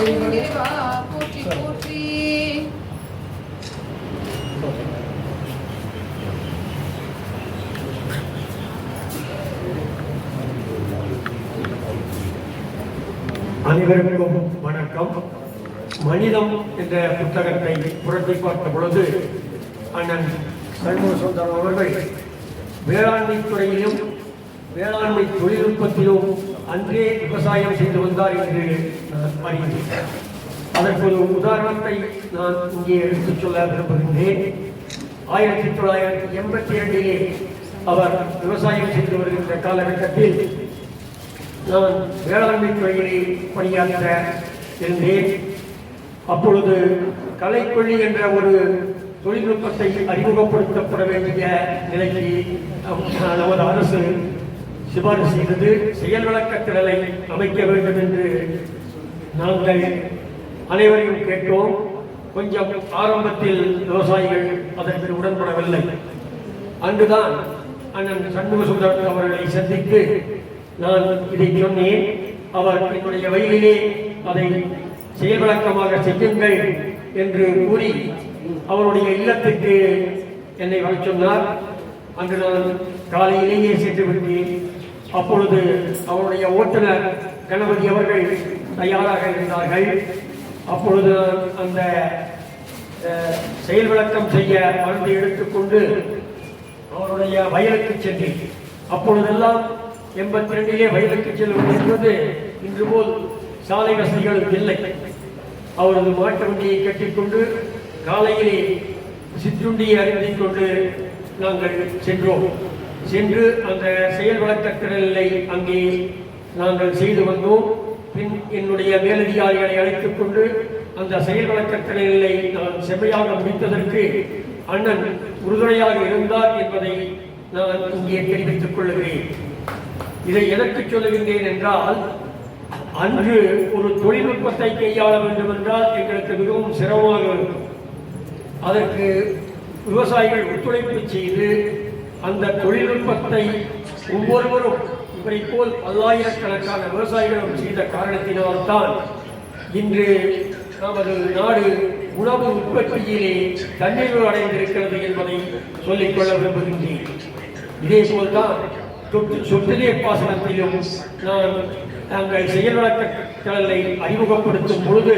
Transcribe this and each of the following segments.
போற்றி போற்றி. அனைவருக்கும் வணக்கம். மனிதம் என்ற புத்தகத்தை புரட்டி பார்த்த பொழுது அண்ணன் சண்முக சுந்தரம் அவர்கள் வேளாண்மை துறையிலும் வேளாண்மை தொழில்நுட்பத்திலும் அன்றே விவசாயம் செய்து வந்தார் என்று நான் அதற்கு ஒரு உதாரணத்தை நான் இங்கே எடுத்துச் சொல்ல விரும்புகின்றேன். ஆயிரத்தி தொள்ளாயிரத்தி எண்பத்தி இரண்டிலே அவர் விவசாயம் செய்து வருகின்ற காலகட்டத்தில் நான் வேளாண்மை துறையிலே பணியாற்ற இருந்தேன் அப்பொழுது கலைக்கொல்லி என்ற ஒரு தொழில்நுட்பத்தை அறிமுகப்படுத்தப்பட வேண்டிய நிலைக்கு நமது அரசு சிபாரிசு செய்தது செயல் விளக்க திடலை அமைக்க வேண்டும் என்று நாங்கள் அனைவரையும் கேட்டோம். கொஞ்சம் ஆரம்பத்தில் விவசாயிகள் அதற்கு உடன்படவில்லை. அன்றுதான் அண்ணன் சண்முக சுந்தரம் அவர்களை சந்தித்து நான் இதை சொன்னேன். அவர் என்னுடைய வயலிலே அதை செயல் விளக்கமாக செய்யுங்கள் என்று கூறி அவருடைய இல்லத்துக்கு என்னை வர சொன்னார். அன்று நான் காலையிலேயே சென்று விட்டேன். அப்பொழுது அவருடைய ஓட்டுநர் கணபதி அவர்கள் தயாராக இருந்தார்கள். அப்பொழுது அந்த செயல் விளக்கம் செய்ய மருந்து எடுத்துக்கொண்டு அவருடைய வயலுக்கு சென்றேன். அப்பொழுதெல்லாம் எண்பத்தி ரெண்டிலே வயலுக்கு செல்லும் என்பது இன்று போல் சாலை வசதிகளும் இல்லை. அவரது மாட்டு வண்டியை கட்டிக்கொண்டு காலையிலே சிற்றுண்டியை அறிந்து கொண்டு நாங்கள் சென்றோம். சென்று அந்த செயல் விளக்கத்திடலை அங்கே நாங்கள் செய்து வந்தோம். பின் என்னுடைய மேலதிகாரிகளை அழைத்துக் கொண்டு அந்த செயல் விளக்கத்திடலை நான் செம்மையாக முடித்ததற்கு அண்ணன் உறுதுணையாக இருந்தார் என்பதை நான் இங்கே தெரிவித்துக் கொள்கிறேன். இதை எதற்கு சொல்லுகின்றேன் என்றால் அன்று ஒரு தொழில்நுட்பத்தை கையாள வேண்டும் என்றால் எங்களுக்கு மிகவும் சிரமமாக இருக்கும். அதற்கு விவசாயிகள் ஒத்துழைப்பு செய்து அந்த தொழில்நுட்பத்தை ஒவ்வொருவரும் இவரை போல் பல்லாயிரக்கணக்கான விவசாயிகளும் செய்த காரணத்தினால்தான் இன்று நமது நாடு உணவு உற்பத்தியிலே தண்ணீர் அடைந்திருக்கிறது என்பதை சொல்லிக்கொள்ள விரும்புகின்றேன். இதே போல்தான் சொட்டு சொட்டு நீர் பாசனத்திலும் நான் நாங்கள் செயல் விளக்கங்களை அறிமுகப்படுத்தும் பொழுது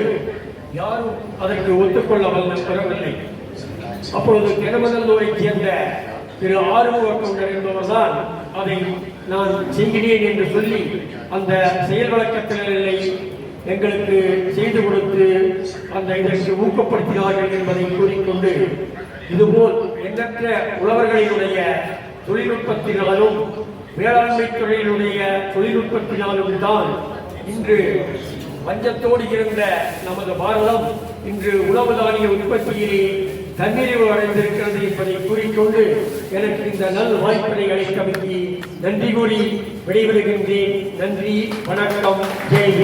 யாரும் அதற்கு ஒத்துக்கொள்ள வல்ல பெறவில்லை. அப்பொழுது தினமநல்லூரைச் சேர்ந்த திரு ஆறுமுக என்பவர்தான் அதை நான் செய்கிறேன் என்று சொல்லி அந்த செயல் விளக்கத்தினரை எங்களுக்கு செய்து கொடுத்து அந்த இதற்கு ஊக்கப்படுத்தினார்கள் என்பதை கூறிக்கொண்டு இதுபோல் எண்ணற்ற உழவர்களினுடைய தொழில்நுட்பத்தினாலும் வேளாண்மை துறையினுடைய தொழில்நுட்பத்தினாலும் தான் இன்று வஞ்சத்தோடு இருந்த நமது பாரதம் இன்று உணவு தானிய உற்பத்தியிலே தன்னிறைவு அடைந்திருக்கிறது என்பதை கூறிக்கொண்டு எனக்கு இந்த நல் வாய்ப்பினை அளித்தமைக்கு நன்றி கூறி விடைபெறுகின்றேன். நன்றி வணக்கம் ஜெய்